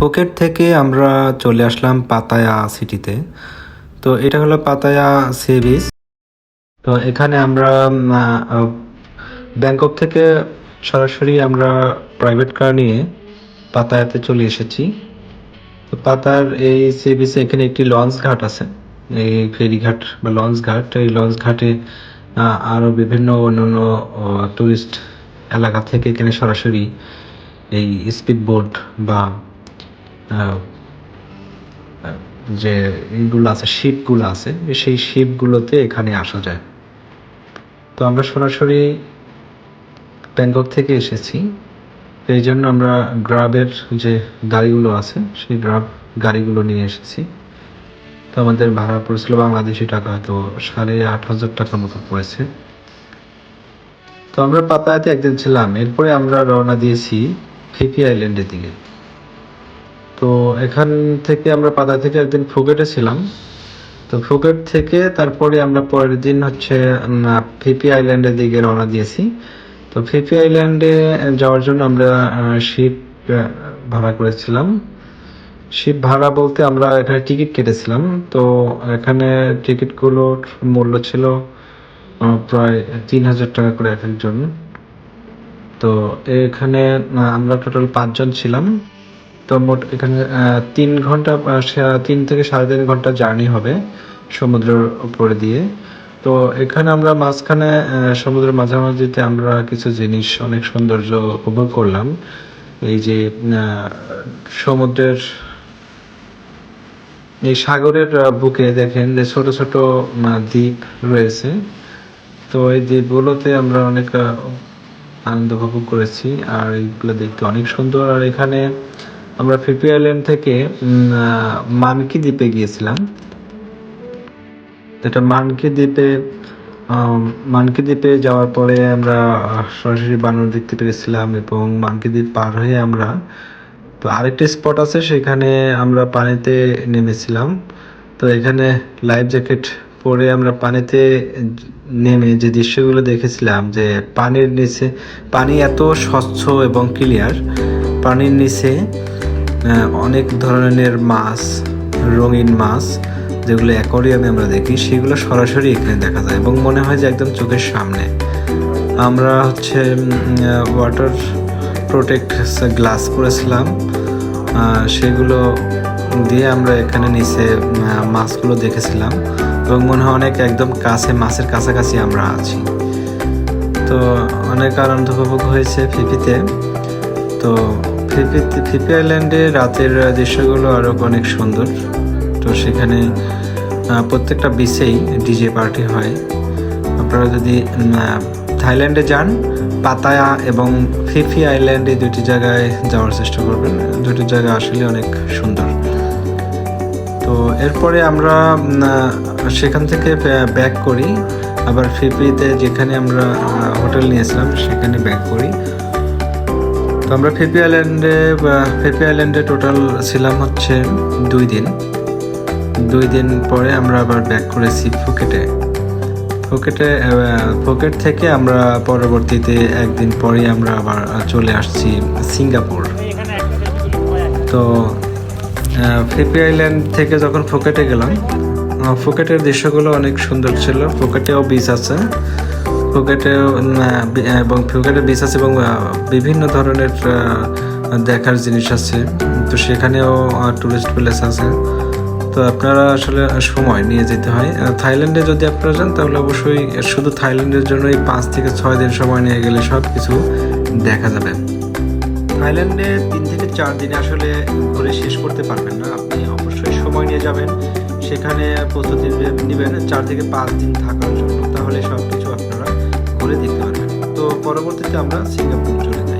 Phuket থেকে আমরা চলে আসলাম পাতায়া সিটিতে তো এটা হলো পাতায়া সি বিচ তো এখানে আমরা ব্যাংকক থেকে সরাসরি আমরা প্রাইভেট কার নিয়ে পাতায়াতে চলে এসেছি। তো পাতার এই সি বিচে এখানে একটি লঞ্চ ঘাট আছে। এই ফেরি ঘাট বা লঞ্চ ঘাট। এই লঞ্চ ঘাটে আরও আরও বিভিন্ন অন্যান্য টুরিস্ট এলাকা থেকে এখানে সরাসরি এই স্পিড বোট বা যে এইগুলো আছে, শিপগুলো আছে, সেই শিপগুলোতে এখানে আসা যায়। তো আমরা সরাসরি ব্যাংকক থেকে এসেছি। এই জন্য আমরা গ্রাবের যে গাড়িগুলো আছে, সেই গ্রাব গাড়িগুলো নিয়ে এসেছি। তো আমাদের ভাড়া পড়েছিল বাংলাদেশি টাকা, তো সাড়ে আট হাজার টাকার মতো পড়েছে। তো আমরা পাতায়াতে একদিন ছিলাম। এরপরে আমরা রওনা দিয়েছি ফিফি আইল্যান্ডের দিকে। তো এখান থেকে আমরা পাতা থেকে একদিন ফুকেটে ছিলাম। তো ফুকেট থেকে তারপরে আমরা পরের দিন হচ্ছে ফিফি আইল্যান্ডের দিকে রওনা দিয়েছি। তো ফিফি আইল্যান্ডে যাওয়ার জন্য আমরা শিপ ভাড়া করেছিলাম। শিপ ভাড়া বলতে আমরা এখানে টিকিট কেটেছিলাম। তো এখানে টিকিটগুলোর মূল্য ছিল প্রায় তিন হাজার টাকা করে এক একজন। তো এখানে আমরা টোটাল পাঁচজন ছিলাম। তো মোট এখানে তিন ঘণ্টা তিন থেকে সাড়ে তিন ঘণ্টা জার্নি হবে সমুদ্রের উপরে দিয়ে। তো এখানে আমরা মাঝখানে সমুদ্রের মাঝামাঝিতে আমরা কিছু জিনিস, অনেক সৌন্দর্য উপভোগ করলাম। এই যে সমুদ্রের, এই সাগরের বুকে দেখেন যে ছোট ছোট দ্বীপ রয়েছে। তো এই দ্বীপগুলোতে আমরা অনেক আনন্দ উপভোগ করেছি, আর এইগুলো দেখতে অনেক সুন্দর। আর এখানে আমরা ফিফি আইল্যান্ড থেকে মানকি দ্বীপে গিয়েছিলাম। এটা মানকি দ্বীপে মানকি দ্বীপে যাওয়ার পরে আমরা সরাসরি বানর দেখতে পেরেছিলাম এবং মানকি দ্বীপ পার হয়ে আমরা, তো আরেকটি স্পট আছে, সেখানে আমরা পানিতে নেমেছিলাম। তো এখানে লাইফ জ্যাকেট পরে আমরা পানিতে নেমে যে দৃশ্যগুলো দেখেছিলাম, যে পানির নিচে, পানি এত স্বচ্ছ এবং ক্লিয়ার পানির নিচে অনেক ধরনের মাছ, রঙিন মাছ, যেগুলো অ্যাকোরিয়ামে আমরা দেখি, সেগুলো সরাসরি এখানে দেখা যায় এবং মনে হয় যে একদম চোখের সামনে। আমরা হচ্ছে ওয়াটার প্রোটেক্ট গ্লাস করেছিলাম। সেগুলো দিয়ে আমরা এখানে নিচে মাছগুলো দেখেছিলাম এবং মনে হয় অনেক একদম কাছে, মাছের কাছাকাছি আমরা আছি। তো অনেক আনন্দ উপভোগ হয়েছে ফিফিতে। তো ফিফিতে ফিফি আইল্যান্ডে রাতের দৃশ্যগুলো আরও অনেক সুন্দর। তো সেখানে প্রত্যেকটা বিচেই ডিজে পার্টি হয়। আপনারা যদি থাইল্যান্ডে যান, পাতায়া এবং ফিফি আইল্যান্ড দুটি জায়গায় যাওয়ার চেষ্টা করবেন। দুটি জায়গা আসলে অনেক সুন্দর। তো এরপরে আমরা সেখান থেকে ব্যাক করি। আবার ফিফিতে যেখানে আমরা হোটেল নিয়েছিলাম, সেখানে ব্যাক করি। তো আমরা ফিফি আইল্যান্ডে ফিফি আইল্যান্ডে টোটাল ছিলাম হচ্ছে দুই দিন। দুই দিন পরে আমরা আবার ব্যাক করেছি ফুকেটে ফুকেটে ফুকেট থেকে আমরা পরবর্তীতে একদিন পরে আমরা আবার চলে আসছি সিঙ্গাপুর তো ফিফি আইল্যান্ড থেকে যখন ফুকেটে গেলাম ফুকেটের দৃশ্যগুলো অনেক সুন্দর ছিল। ফুকেটেও বিচ আছে। ফুকেটে এবং ফুকেটে বিচ আছে এবং বিভিন্ন ধরনের দেখার জিনিস আছে। তো সেখানেও টুরিস্ট প্লেস আছে। তো আপনারা আসলে সময় নিয়ে যেতে হয়। থাইল্যান্ডে যদি আপনারা যান, তাহলে অবশ্যই শুধু থাইল্যান্ডের জন্যই পাঁচ থেকে ছয় দিন সময় নিয়ে গেলে সব কিছু দেখা যাবে। থাইল্যান্ডে তিন থেকে চার দিনে আসলে ঘুরে শেষ করতে পারবেন না। আপনি অবশ্যই সময় নিয়ে যাবেন। সেখানে প্রস্তুতি নেবেন চার থেকে পাঁচ দিন থাকার জন্য। তাহলে সব কিছু পরবর্তীতে আমরা সিঙ্গাপুর চলে যাই।